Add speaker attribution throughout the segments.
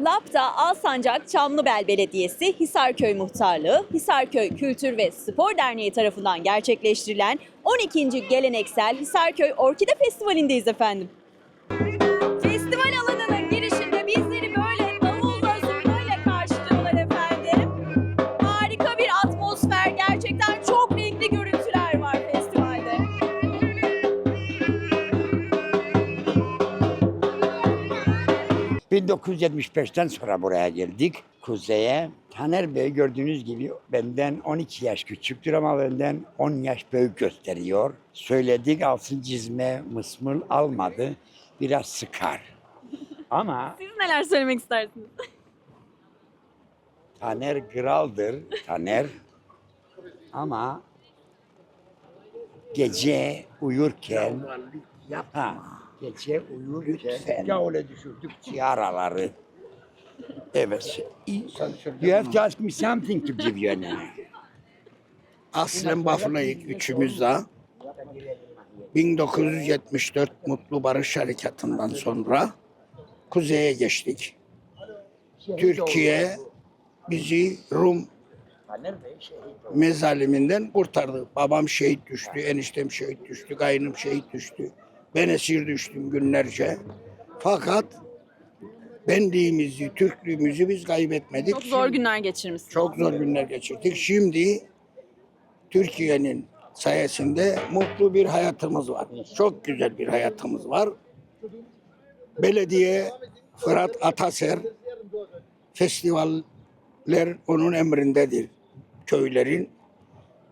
Speaker 1: LAPTA Alsancak Çamlıbel Belediyesi Hisarköy Muhtarlığı, Hisarköy Kültür ve Spor Derneği tarafından gerçekleştirilen 12. Geleneksel Hisarköy Orkide Festivali'ndeyiz efendim.
Speaker 2: 1975'ten sonra buraya geldik. Kuzey'e. Taner Bey gördüğünüz gibi benden 12 yaş küçüktür ama benden 10 yaş büyük gösteriyor. Söyledik alsın cizme mısmıl almadı. Biraz sıkar. Ama
Speaker 1: Siz neler söylemek istersiniz?
Speaker 2: Taner kraldır. Taner. Ama gece uyurken ha, gece uyurken ya öyle düşürdük ciğaraları. Evet. You have to ask me something to give you a name.
Speaker 3: Aslen Bafra'yık üçümüz de. 1974 Mutlu Barış Harekatı'ndan sonra kuzeye geçtik. Türkiye bizi Rum mezaliminden kurtardı. Babam şehit düştü, eniştem şehit düştü, kaynım şehit düştü. Ben esir düştüm günlerce. Fakat benliğimizi, Türklüğümüzü biz kaybetmedik.
Speaker 1: Çok zor günler geçirmişsiniz.
Speaker 3: Çok zor günler geçirdik. Şimdi Türkiye'nin sayesinde mutlu bir hayatımız var. Çok güzel bir hayatımız var. Belediye Fırat Ataser festivaller onun emrindedir köylerin.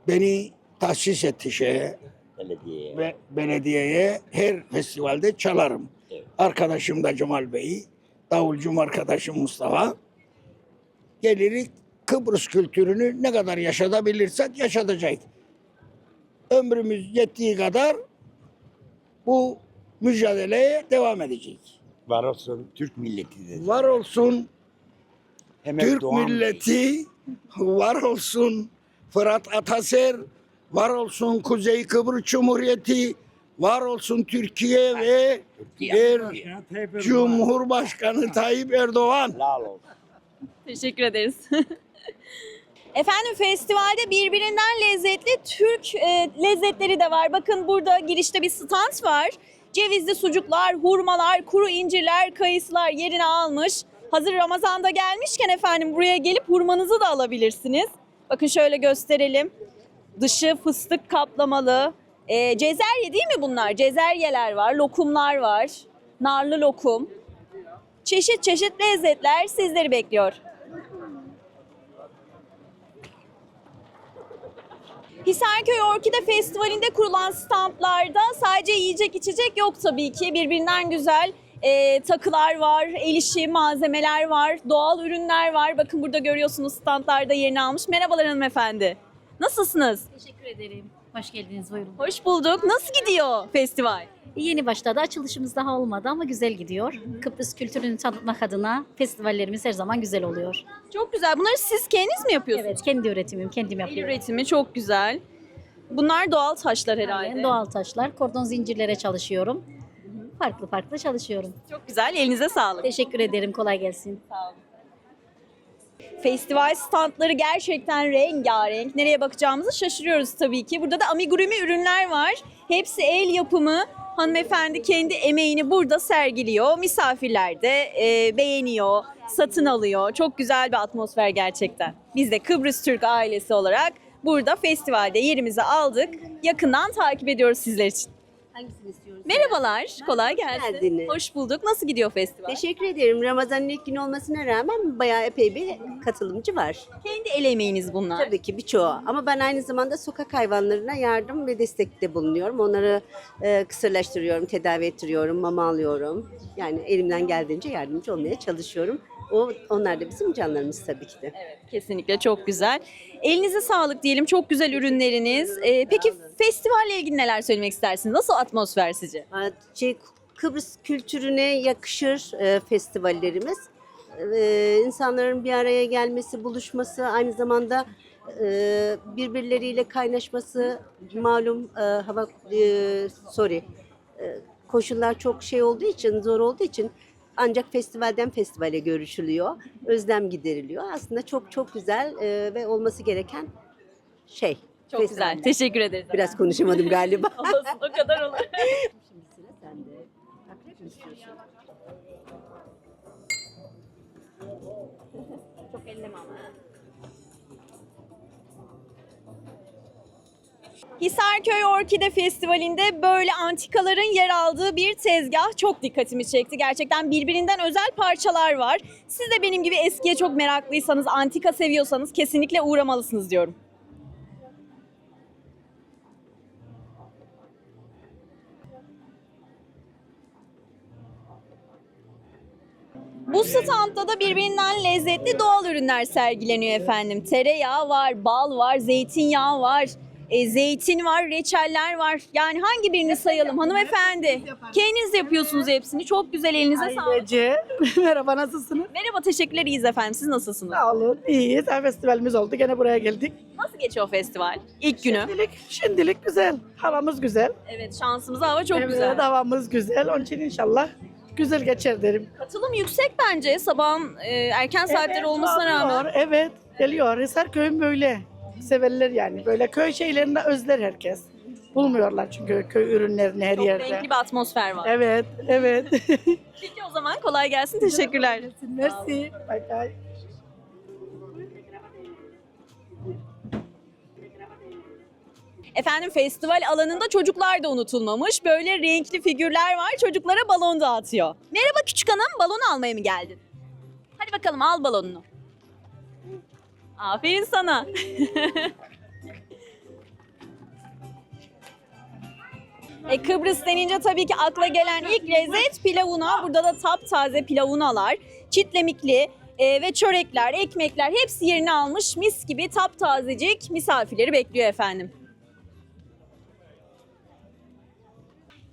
Speaker 3: Beni tahsis etti şeye
Speaker 2: Belediye.
Speaker 3: ve belediyeye her festivalde çalarım. Arkadaşım da Cemal Bey, davulcum arkadaşım Mustafa. Gelirik Kıbrıs kültürünü ne kadar yaşatabilirsek yaşatacağız. Ömrümüz yettiği kadar bu mücadeleye devam edeceğiz.
Speaker 2: Var olsun Türk milleti dedi.
Speaker 3: Var olsun
Speaker 2: Hemen
Speaker 3: Türk
Speaker 2: Doğan Bey.
Speaker 3: milleti, var olsun Fırat Ataser, var olsun Kuzey Kıbrıs Cumhuriyeti, var olsun Türkiye ve er, Cumhurbaşkanı Tayyip Erdoğan.
Speaker 1: Teşekkür ederiz. Efendim festivalde birbirinden lezzetli Türk e, lezzetleri de var. Bakın burada girişte bir stand var. Cevizli sucuklar, hurmalar, kuru incirler, kayısılar yerini almış. Hazır Ramazan'da gelmişken efendim buraya gelip hurmanızı da alabilirsiniz. Bakın şöyle gösterelim. Dışı fıstık kaplamalı. E, cezerye değil mi bunlar? Cezeryeler var, lokumlar var. Narlı lokum. Çeşit çeşit lezzetler sizleri bekliyor. Hisarköy Orkide Festivali'nde kurulan standlarda sadece yiyecek içecek yok tabii ki. Birbirinden güzel e, takılar var, el işi malzemeler var, doğal ürünler var. Bakın burada görüyorsunuz standlarda yerini almış. Merhabalar hanımefendi. Nasılsınız?
Speaker 4: Teşekkür ederim. Hoş geldiniz buyurun.
Speaker 1: Hoş bulduk. Nasıl gidiyor festival?
Speaker 4: Yeni başladı. Açılışımız daha olmadı ama güzel gidiyor. Kıbrıs kültürünü tanıtmak adına festivallerimiz her zaman güzel oluyor.
Speaker 1: Çok güzel. Bunları siz kendiniz mi yapıyorsunuz?
Speaker 4: Evet, kendi üretimim, kendim
Speaker 1: El
Speaker 4: yapıyorum.
Speaker 1: üretimi çok güzel. Bunlar doğal taşlar herhalde.
Speaker 4: Aynen, doğal taşlar, kordon zincirlere çalışıyorum. Farklı farklı çalışıyorum.
Speaker 1: Çok güzel. Elinize sağlık.
Speaker 4: Teşekkür ederim. Kolay gelsin.
Speaker 1: Festival standları gerçekten rengarenk. Nereye bakacağımızı şaşırıyoruz tabii ki. Burada da amigurumi ürünler var. Hepsi el yapımı. Hanımefendi kendi emeğini burada sergiliyor. Misafirler de e, beğeniyor, satın alıyor. Çok güzel bir atmosfer gerçekten. Biz de Kıbrıs Türk ailesi olarak burada festivalde yerimizi aldık. Yakından takip ediyoruz sizler için.
Speaker 5: Hangisini?
Speaker 1: Merhabalar, kolay gelsin.
Speaker 5: geldiniz.
Speaker 1: Hoş bulduk. Nasıl gidiyor festival?
Speaker 5: Teşekkür ederim. Ramazan'ın ilk günü olmasına rağmen bayağı epey bir katılımcı var.
Speaker 1: Kendi el emeğiniz bunlar.
Speaker 5: Tabii ki birçoğu. Ama ben aynı zamanda sokak hayvanlarına yardım ve destekte bulunuyorum. Onları e, kısırlaştırıyorum, tedavi ettiriyorum, mama alıyorum. Yani elimden geldiğince yardımcı olmaya çalışıyorum. O onlar da bizim canlarımız tabii ki de.
Speaker 1: Evet, kesinlikle çok güzel. Elinize sağlık diyelim. Çok güzel ürünleriniz. Ee, peki festivalle ilgili neler söylemek istersiniz? Nasıl atmosfer sizce?
Speaker 5: Şey, Kıbrıs kültürüne yakışır e, festivallerimiz. E, insanların bir araya gelmesi, buluşması, aynı zamanda e, birbirleriyle kaynaşması, malum e, hava, e, sorry, e, koşullar çok şey olduğu için, zor olduğu için Ancak festivalden festivale görüşülüyor. Özlem gideriliyor. Aslında çok çok güzel e, ve olması gereken şey.
Speaker 1: Çok
Speaker 5: Festivaller.
Speaker 1: güzel. Teşekkür ederiz.
Speaker 5: Biraz konuşamadım galiba.
Speaker 1: Olsun, o kadar olur.
Speaker 5: Şimdi sıra sende. Akrep mi istiyorsun?
Speaker 1: Çok elleme ama. Hisarköy Orkide Festivali'nde böyle antikaların yer aldığı bir tezgah çok dikkatimi çekti. Gerçekten birbirinden özel parçalar var. Siz de benim gibi eskiye çok meraklıysanız, antika seviyorsanız kesinlikle uğramalısınız diyorum. Bu standta da birbirinden lezzetli doğal ürünler sergileniyor efendim. Tereyağı var, bal var, zeytinyağı var, e, zeytin var, reçeller var. Yani hangi birini sayalım hanımefendi? Kendiniz yapıyorsunuz hepsini. Çok güzel elinize sağlık.
Speaker 6: Ailece. Merhaba nasılsınız?
Speaker 1: Merhaba teşekkürler iyiyiz efendim. Siz nasılsınız?
Speaker 6: Sağ olun. İyiyiz. Ha, Festivalimiz oldu. Gene buraya geldik.
Speaker 1: Nasıl geçiyor festival? İlk günü.
Speaker 6: Şimdilik, şimdilik güzel. Havamız güzel.
Speaker 1: Evet şansımıza hava çok
Speaker 6: Evet,
Speaker 1: güzel.
Speaker 6: Havamız güzel. Onun için inşallah güzel geçer derim.
Speaker 1: Katılım yüksek bence sabahın e, erken saatleri
Speaker 6: Evet,
Speaker 1: olmasına rağmen.
Speaker 6: Evet. Geliyor. Hisar köyün böyle. Severler yani. Böyle köy şeylerini özler herkes. Bulmuyorlar çünkü köy ürünlerini her
Speaker 1: Çok
Speaker 6: yerde.
Speaker 1: renkli bir atmosfer var.
Speaker 6: Evet, evet.
Speaker 1: Peki o zaman kolay gelsin. Teşekkürler.
Speaker 6: Merci. Bye bye.
Speaker 1: Efendim festival alanında çocuklar da unutulmamış. Böyle renkli figürler var. Çocuklara balon dağıtıyor. Merhaba küçük hanım. Balon almaya mı geldin? Hadi bakalım al balonunu. Aferin sana. E, Kıbrıs denince tabii ki akla gelen ilk lezzet pilavuna. Burada da taptaze pilavunalar, çitlemikli e, ve çörekler, ekmekler hepsi yerini almış. Mis gibi taptazecik misafirleri bekliyor efendim.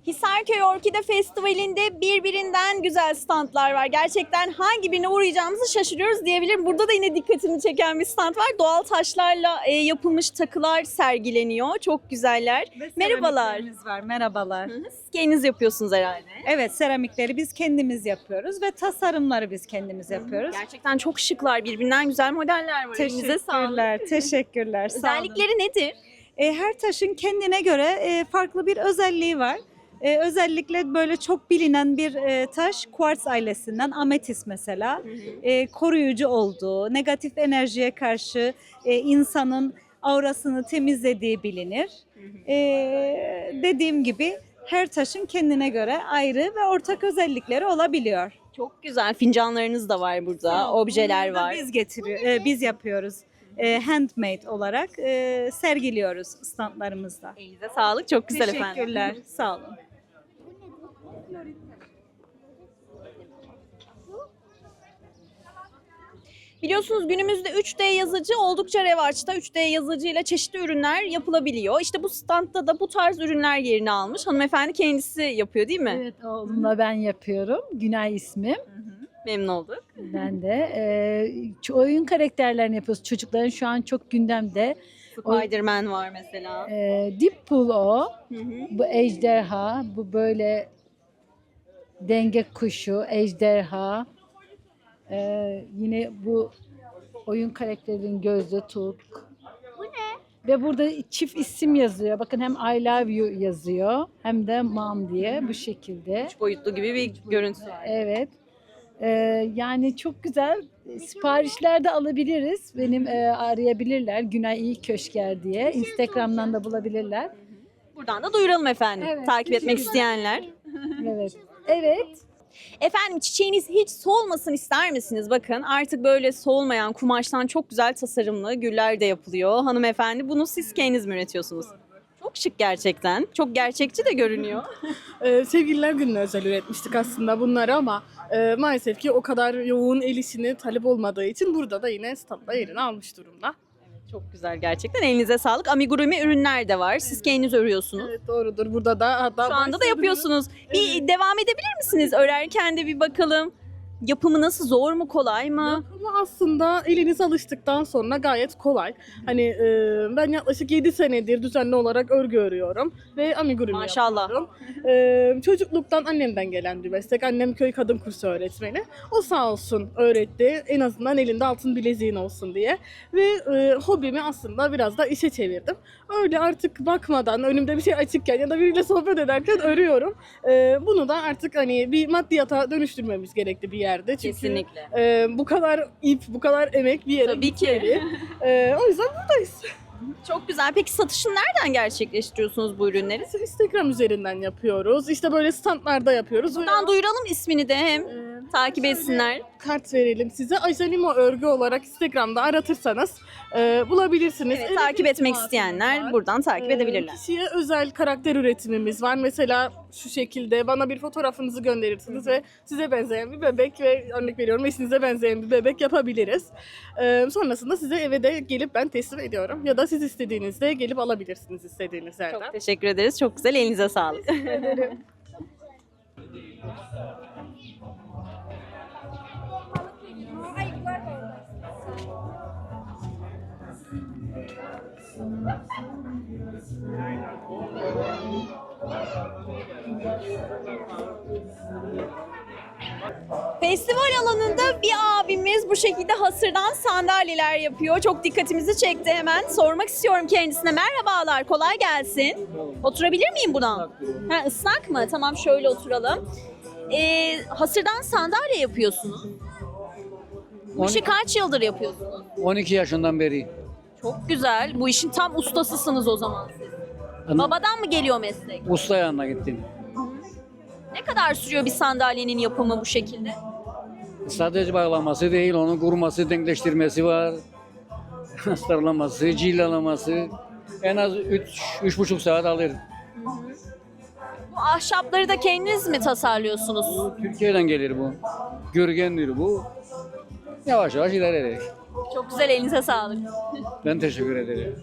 Speaker 1: Hisarköy Orkide Festivali'nde birbirinden güzel standlar var. Gerçekten hangi birine uğrayacağımızı şaşırıyoruz diyebilirim. Burada da yine dikkatimi çeken bir stand var. Doğal taşlarla e, yapılmış takılar sergileniyor. Çok güzeller. Merhabalar.
Speaker 7: Seramiklerimiz var. Merhabalar.
Speaker 1: Siz kendiniz yapıyorsunuz herhalde.
Speaker 7: Evet, seramikleri biz kendimiz yapıyoruz ve tasarımları biz kendimiz yapıyoruz.
Speaker 1: Gerçekten çok şıklar. Birbirinden güzel modeller var. Elinize sağlık.
Speaker 7: Teşekkürler, teşekkürler. Sağ olun.
Speaker 1: Özellikleri nedir?
Speaker 7: E, her taşın kendine göre e, farklı bir özelliği var. E, özellikle böyle çok bilinen bir e, taş kuartz ailesinden ametis mesela e, koruyucu olduğu, negatif enerjiye karşı e, insanın aurasını temizlediği bilinir. E, dediğim gibi her taşın kendine göre ayrı ve ortak özellikleri olabiliyor.
Speaker 1: Çok güzel. Fincanlarınız da var burada. Objeler
Speaker 7: Bunları da
Speaker 1: var.
Speaker 7: Biz getiriyor, e, biz yapıyoruz. E, handmade olarak e, sergiliyoruz standlarımızda.
Speaker 1: Elinize sağlık. Çok güzel efendim.
Speaker 7: Teşekkürler. Sağ olun.
Speaker 1: Biliyorsunuz günümüzde 3D yazıcı oldukça revaçta. 3D yazıcıyla çeşitli ürünler yapılabiliyor. İşte bu standta da bu tarz ürünler yerini almış. Hanımefendi kendisi yapıyor değil mi?
Speaker 8: Evet oğlumla ben yapıyorum. Günay ismim.
Speaker 1: Memnun olduk.
Speaker 8: Ben de e, ç- oyun karakterlerini yapıyoruz. Çocukların şu an çok gündemde.
Speaker 1: Spider-Man var mesela.
Speaker 8: E, Deadpool o.
Speaker 1: Hı hı.
Speaker 8: Bu ejderha. Bu böyle denge kuşu, ejderha. E, yine bu oyun karakterinin gözde Tulk. Bu ne? Ve burada çift isim yazıyor. Bakın hem I love you yazıyor hem de mom diye bu şekilde.
Speaker 1: Üç boyutlu gibi bir görüntüsü var.
Speaker 8: Evet. Ee, yani çok güzel. Siparişler de alabiliriz. Benim e, arayabilirler. Günay İyi Köşker diye. Instagram'dan da bulabilirler.
Speaker 1: Buradan da duyuralım efendim.
Speaker 8: Evet,
Speaker 1: Takip etmek isteyenler.
Speaker 8: Evet. Evet.
Speaker 1: Efendim çiçeğiniz hiç solmasın ister misiniz? Bakın artık böyle solmayan kumaştan çok güzel tasarımlı güller de yapılıyor. Hanımefendi bunu siz kendiniz mi üretiyorsunuz? Çok şık gerçekten. Çok gerçekçi de görünüyor.
Speaker 9: Ee, Sevgililer Günü'ne özel üretmiştik aslında bunları ama e, maalesef ki o kadar yoğun el işini talep olmadığı için burada da yine standda yerini almış durumda.
Speaker 1: Çok güzel gerçekten. Elinize sağlık. Amigurumi ürünler de var. Siz kendiniz örüyorsunuz.
Speaker 9: Evet doğrudur. Burada da hatta
Speaker 1: Şu anda da yapıyorsunuz. Bir devam edebilir misiniz? Örerken de bir bakalım. Yapımı nasıl zor mu kolay mı?
Speaker 9: Ama aslında eliniz alıştıktan sonra gayet kolay. Hani e, ben yaklaşık 7 senedir düzenli olarak örgü örüyorum ve amigurumi
Speaker 1: Maşallah.
Speaker 9: yapıyorum. E, çocukluktan annemden gelen bir meslek. Annem köy kadın kursu öğretmeni. O sağ olsun öğretti. En azından elinde altın bileziğin olsun diye. Ve e, hobimi aslında biraz da işe çevirdim. Öyle artık bakmadan önümde bir şey açıkken ya da biriyle sohbet ederken örüyorum. E, bunu da artık hani bir maddiyata dönüştürmemiz gerekti bir yerde. Çünkü
Speaker 1: Kesinlikle.
Speaker 9: ee, bu kadar ip, bu kadar emek bir yere
Speaker 1: Tabii ki.
Speaker 9: gitmeli. Ee, o yüzden buradayız.
Speaker 1: Çok güzel. Peki satışını nereden gerçekleştiriyorsunuz bu ürünleri?
Speaker 9: Instagram üzerinden yapıyoruz. İşte böyle standlarda yapıyoruz.
Speaker 1: Buradan duyuralım ismini de hem
Speaker 9: Ee,
Speaker 1: takip etsinler.
Speaker 9: kart verelim size. Ajanimo örgü olarak Instagram'da aratırsanız e, bulabilirsiniz.
Speaker 1: Evet,
Speaker 9: Evet,
Speaker 1: takip etmek isteyenler
Speaker 9: var.
Speaker 1: buradan takip
Speaker 9: Ee,
Speaker 1: edebilirler.
Speaker 9: Kişiye özel karakter üretimimiz var. Mesela şu şekilde bana bir fotoğrafınızı gönderirsiniz ve size benzeyen bir bebek ve örnek veriyorum eşinize benzeyen bir bebek yapabiliriz. Ee, sonrasında size eve de gelip ben teslim ediyorum. Ya da siz istediğinizde gelip alabilirsiniz istediğiniz yerden.
Speaker 1: Çok teşekkür ederiz. Çok güzel. Elinize sağlık.
Speaker 9: ederim.
Speaker 1: Festival alanında bir abimiz bu şekilde hasırdan sandalyeler yapıyor. Çok dikkatimizi çekti hemen. Sormak istiyorum kendisine. Merhabalar, kolay gelsin. Oturabilir miyim buna? Ha, ıslak mı? Tamam şöyle oturalım. Ee, hasırdan sandalye yapıyorsunuz. Bu işi kaç yıldır yapıyorsunuz?
Speaker 10: 12 yaşından beri.
Speaker 1: Çok güzel. Bu işin tam ustasısınız o zaman siz. Babadan mı geliyor meslek?
Speaker 10: Usta yanına gittim.
Speaker 1: Ne kadar sürüyor bir sandalyenin yapımı bu şekilde?
Speaker 10: Sadece bağlaması değil, onun kurması, denkleştirmesi var. Astarlaması, cillalaması. En az 3 üç, buçuk saat alır.
Speaker 1: Bu ahşapları da kendiniz mi tasarlıyorsunuz?
Speaker 10: Türkiye'den gelir bu. Görgendir bu. Yavaş yavaş ilerleyerek.
Speaker 1: Çok güzel elinize sağlık.
Speaker 10: Ben teşekkür ederim.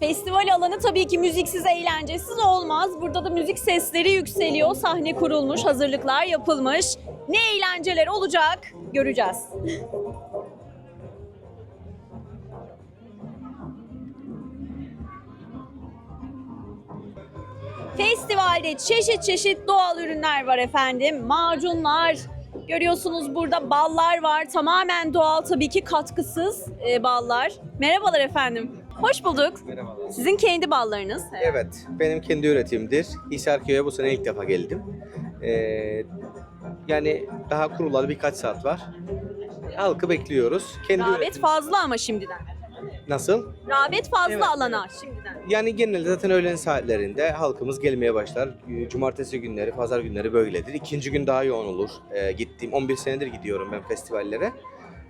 Speaker 1: Festival alanı tabii ki müziksiz, eğlencesiz olmaz. Burada da müzik sesleri yükseliyor. Sahne kurulmuş, hazırlıklar yapılmış. Ne eğlenceler olacak göreceğiz. Festivalde çeşit çeşit doğal ürünler var efendim. Macunlar, görüyorsunuz burada ballar var. Tamamen doğal tabii ki katkısız e, ballar. Merhabalar efendim. Hoş bulduk.
Speaker 11: Merhabalar.
Speaker 1: Sizin kendi ballarınız.
Speaker 11: Evet, benim kendi üretimdir. Hisarköy'e bu sene ilk defa geldim. Ee, yani daha kurulalı birkaç saat var. Halkı bekliyoruz. Kendi
Speaker 1: Rağbet
Speaker 11: üretim-
Speaker 1: fazla ama şimdiden.
Speaker 11: Nasıl?
Speaker 1: Rağbet fazla
Speaker 11: Evet,
Speaker 1: alana şimdiden.
Speaker 11: Yani genelde zaten öğlen saatlerinde halkımız gelmeye başlar. Ee, Cumartesi günleri, pazar günleri böyledir. İkinci gün daha yoğun olur. Ee, gittiğim 11 senedir gidiyorum ben festivallere.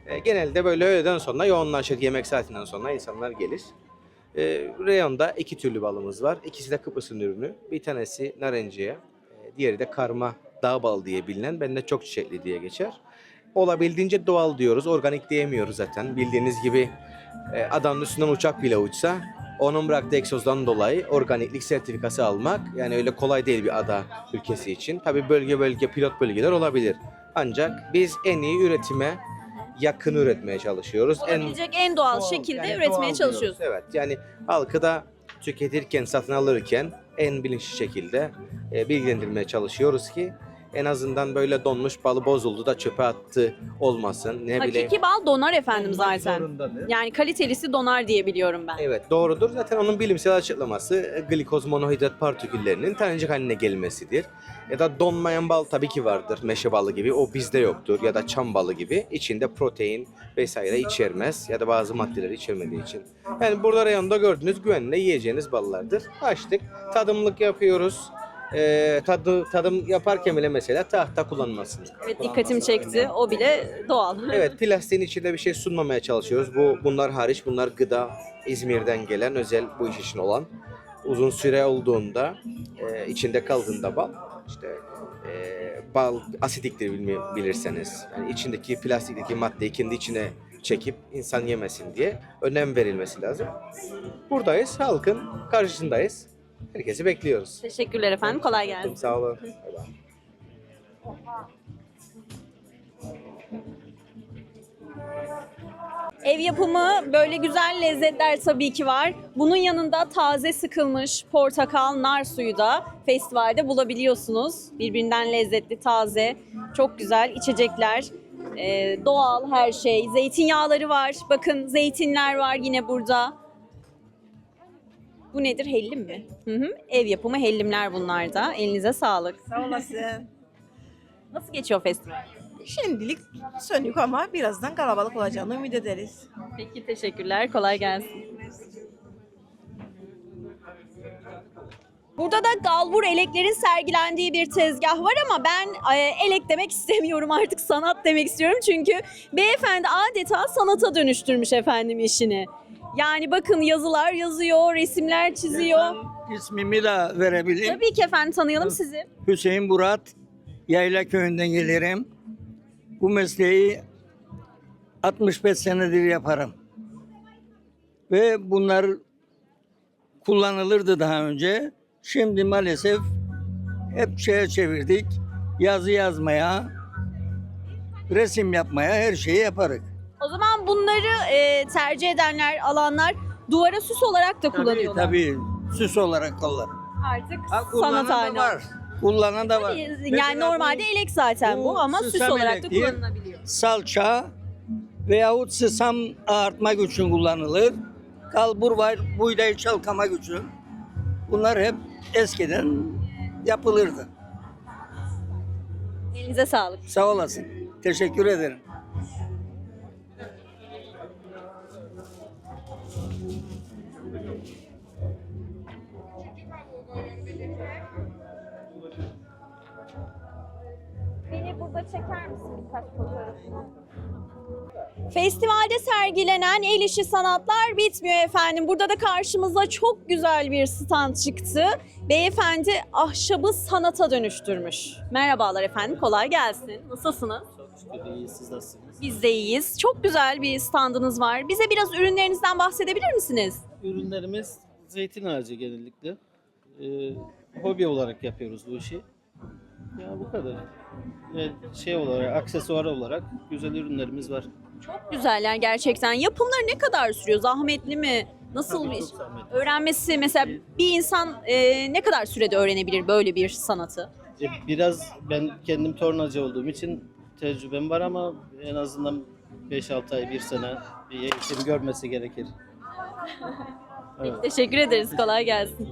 Speaker 11: Ee, genelde böyle öğleden sonra yoğunlaşır. Yemek saatinden sonra insanlar gelir. Ee, reyonda iki türlü balımız var. İkisi de Kıbrıs'ın ürünü. Bir tanesi narenciye, e, diğeri de karma dağ bal diye bilinen. Bende çok çiçekli diye geçer. Olabildiğince doğal diyoruz. Organik diyemiyoruz zaten. Bildiğiniz gibi e, adamın üstünden uçak bile uçsa onun bıraktığı egzozdan dolayı organiklik sertifikası almak yani öyle kolay değil bir ada ülkesi için. Tabi bölge bölge pilot bölgeler olabilir. Ancak biz en iyi üretime yakın üretmeye çalışıyoruz. En
Speaker 1: Olabilecek en doğal
Speaker 11: Doğal,
Speaker 1: şekilde
Speaker 11: yani
Speaker 1: üretmeye
Speaker 11: doğal
Speaker 1: çalışıyoruz.
Speaker 11: diyoruz. Evet yani halkı da tüketirken, satın alırken en bilinçli şekilde e, bilgilendirmeye çalışıyoruz ki en azından böyle donmuş balı bozuldu da çöpe attı olmasın. Ne bileyim.
Speaker 1: Hakiki bal donar efendim
Speaker 11: Olmak
Speaker 1: zaten.
Speaker 11: zorundadır.
Speaker 1: Yani kalitelisi donar diye biliyorum ben.
Speaker 11: Evet doğrudur. Zaten onun bilimsel açıklaması e, glikoz monohidrat partiküllerinin tanecik haline gelmesidir. Ya da donmayan bal tabii ki vardır. Meşe balı gibi. O bizde yoktur. Ya da çam balı gibi. içinde protein vesaire içermez. Ya da bazı maddeleri içermediği için. Yani burada reyonda gördüğünüz güvenle yiyeceğiniz ballardır. Açtık. Tadımlık yapıyoruz. Ee, tadı, tadım yaparken bile mesela tahta kullanmasını.
Speaker 1: Evet dikkatimi çekti. O bile doğal.
Speaker 11: Evet plastiğin içinde bir şey sunmamaya çalışıyoruz. Bu bunlar hariç bunlar gıda İzmir'den gelen özel bu iş için olan. Uzun süre olduğunda e, içinde kaldığında bal işte e, bal asidiktir bilirseniz. Yani içindeki plastikteki maddeyi kendi içine çekip insan yemesin diye önem verilmesi lazım. Buradayız, halkın karşısındayız. Herkesi bekliyoruz.
Speaker 1: Teşekkürler efendim. Kolay gelsin.
Speaker 11: Sağ olun.
Speaker 1: Ev yapımı böyle güzel lezzetler tabii ki var. Bunun yanında taze sıkılmış portakal, nar suyu da festivalde bulabiliyorsunuz. Birbirinden lezzetli, taze, çok güzel içecekler. Ee, doğal her şey. Zeytinyağları var. Bakın zeytinler var yine burada. Bu nedir? Hellim mi? Hı hı. Ev yapımı hellimler bunlar da. Elinize sağlık.
Speaker 12: Sağ olasın.
Speaker 1: Nasıl geçiyor festival?
Speaker 12: Şimdilik sönük ama birazdan kalabalık olacağını ümit ederiz.
Speaker 1: Peki teşekkürler. Kolay gelsin. Burada da galbur eleklerin sergilendiği bir tezgah var ama ben e, elek demek istemiyorum artık sanat demek istiyorum. Çünkü beyefendi adeta sanata dönüştürmüş efendim işini. Yani bakın yazılar yazıyor, resimler çiziyor.
Speaker 13: İsmimi de verebilirim.
Speaker 1: Tabii ki efendim tanıyalım sizi.
Speaker 13: Hüseyin Burat. Yayla köyünden gelirim. Bu mesleği 65 senedir yaparım. Ve bunlar kullanılırdı daha önce. Şimdi maalesef hep şeye çevirdik. Yazı yazmaya, resim yapmaya her şeyi yaparız.
Speaker 1: O zaman bunları e, tercih edenler, alanlar duvara süs olarak da kullanıyorlar.
Speaker 13: Tabii, tabii süs olarak kullanır.
Speaker 1: Artık
Speaker 13: Ha,
Speaker 1: sanat
Speaker 13: kullanan da
Speaker 1: haline.
Speaker 13: var. Kullanan da var.
Speaker 1: Tabii,
Speaker 13: Mesela
Speaker 1: Yani normalde
Speaker 13: bu-
Speaker 1: elek zaten bu,
Speaker 13: bu
Speaker 1: ama süs olarak da
Speaker 13: elek değil.
Speaker 1: kullanılabiliyor.
Speaker 13: salça veyahut sısam ağartmak için kullanılır. Kalbur var, buğdayı çalkamak için. Bunlar hep eskiden yapılırdı.
Speaker 1: Elinize sağlık.
Speaker 13: Sağ olasın. Teşekkür ederim.
Speaker 1: Burada çeker misin birkaç fotoğraf? Festivalde sergilenen el işi sanatlar bitmiyor efendim. Burada da karşımıza çok güzel bir stand çıktı. Beyefendi ahşabı sanata dönüştürmüş. Merhabalar efendim, kolay gelsin. Nasılsınız?
Speaker 14: siz nasılsınız?
Speaker 1: Biz de iyiyiz. Çok güzel bir standınız var. Bize biraz ürünlerinizden bahsedebilir misiniz?
Speaker 14: Ürünlerimiz zeytin ağacı genellikle. Ee, hobi olarak yapıyoruz bu işi. Ya bu kadar. Ve şey olarak, aksesuar olarak güzel ürünlerimiz var.
Speaker 1: Çok güzeller gerçekten. Yapımları ne kadar sürüyor? Zahmetli mi? Nasıl
Speaker 14: Tabii
Speaker 1: bir
Speaker 14: çok zahmetli.
Speaker 1: Öğrenmesi mesela bir insan e, ne kadar sürede öğrenebilir böyle bir sanatı?
Speaker 14: E, Biraz ben kendim tornacı olduğum için tecrübem var ama en azından 5-6 ay, 1 sene bir eğitim görmesi gerekir. Evet.
Speaker 1: Teşekkür ederiz. Kolay gelsin.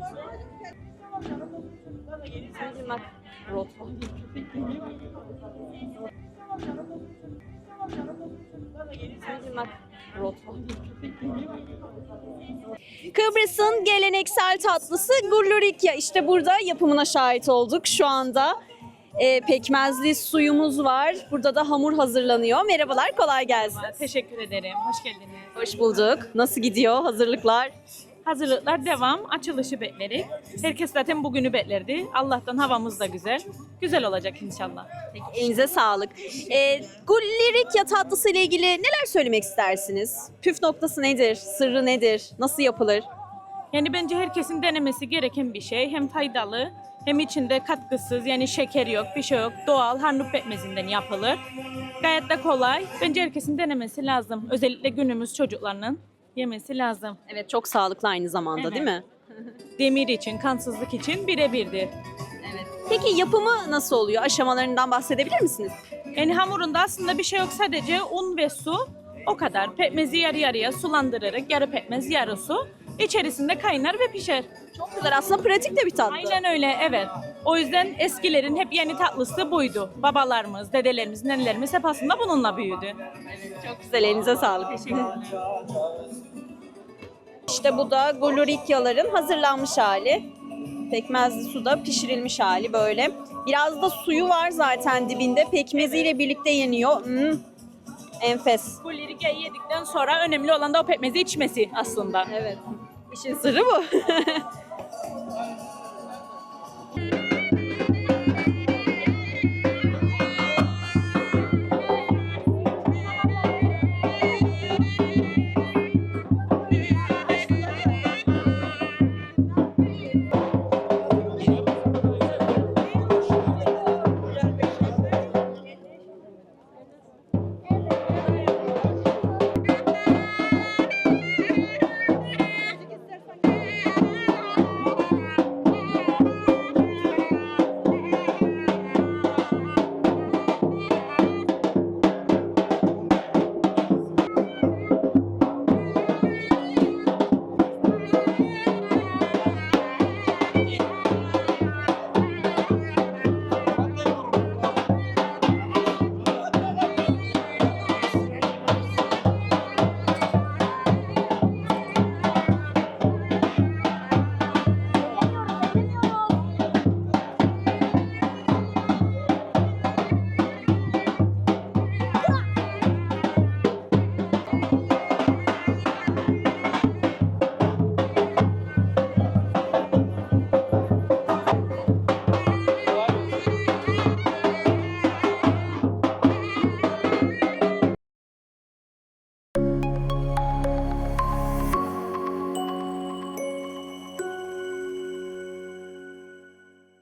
Speaker 1: Kıbrıs'ın geleneksel tatlısı gurlurikya. İşte burada yapımına şahit olduk şu anda. Ee, pekmezli suyumuz var. Burada da hamur hazırlanıyor. Merhabalar, kolay gelsin.
Speaker 15: Teşekkür ederim. Hoş geldiniz.
Speaker 1: Hoş bulduk. Nasıl gidiyor hazırlıklar?
Speaker 15: Hazırlıklar devam. Açılışı bekleriz. Herkes zaten bugünü beklerdi. Allah'tan havamız da güzel. Güzel olacak inşallah.
Speaker 1: Peki, elinize sağlık. Ee, Gullirikya tatlısı ile ilgili neler söylemek istersiniz? Püf noktası nedir? Sırrı nedir? Nasıl yapılır?
Speaker 15: Yani bence herkesin denemesi gereken bir şey. Hem faydalı hem içinde katkısız yani şeker yok, bir şey yok. Doğal harnup pekmezinden yapılır. Gayet de kolay. Bence herkesin denemesi lazım. Özellikle günümüz çocuklarının yemesi lazım.
Speaker 1: Evet çok sağlıklı aynı zamanda
Speaker 15: Evet.
Speaker 1: değil mi?
Speaker 15: Demir için, kansızlık için birebirdir.
Speaker 1: Peki yapımı nasıl oluyor? Aşamalarından bahsedebilir misiniz?
Speaker 15: Yani hamurunda aslında bir şey yok sadece un ve su. O kadar. Pekmezi yarı yarıya sulandırarak yarı pekmez yarı su. İçerisinde kaynar ve pişer.
Speaker 1: Çok güzel aslında pratik de bir tatlı.
Speaker 15: Aynen öyle evet. O yüzden eskilerin hep yeni tatlısı buydu. Babalarımız, dedelerimiz, nenelerimiz hep aslında bununla büyüdü.
Speaker 1: Çok güzel elinize sağlık. İşte bu da gulurikyaların hazırlanmış hali. Pekmezli suda pişirilmiş hali böyle. Biraz da suyu var zaten dibinde. Pekmeziyle birlikte yeniyor. Hmm, enfes.
Speaker 15: Bu lirikeyi yedikten sonra önemli olan da o pekmezi içmesi aslında.
Speaker 1: Evet. İşin sırrı bu.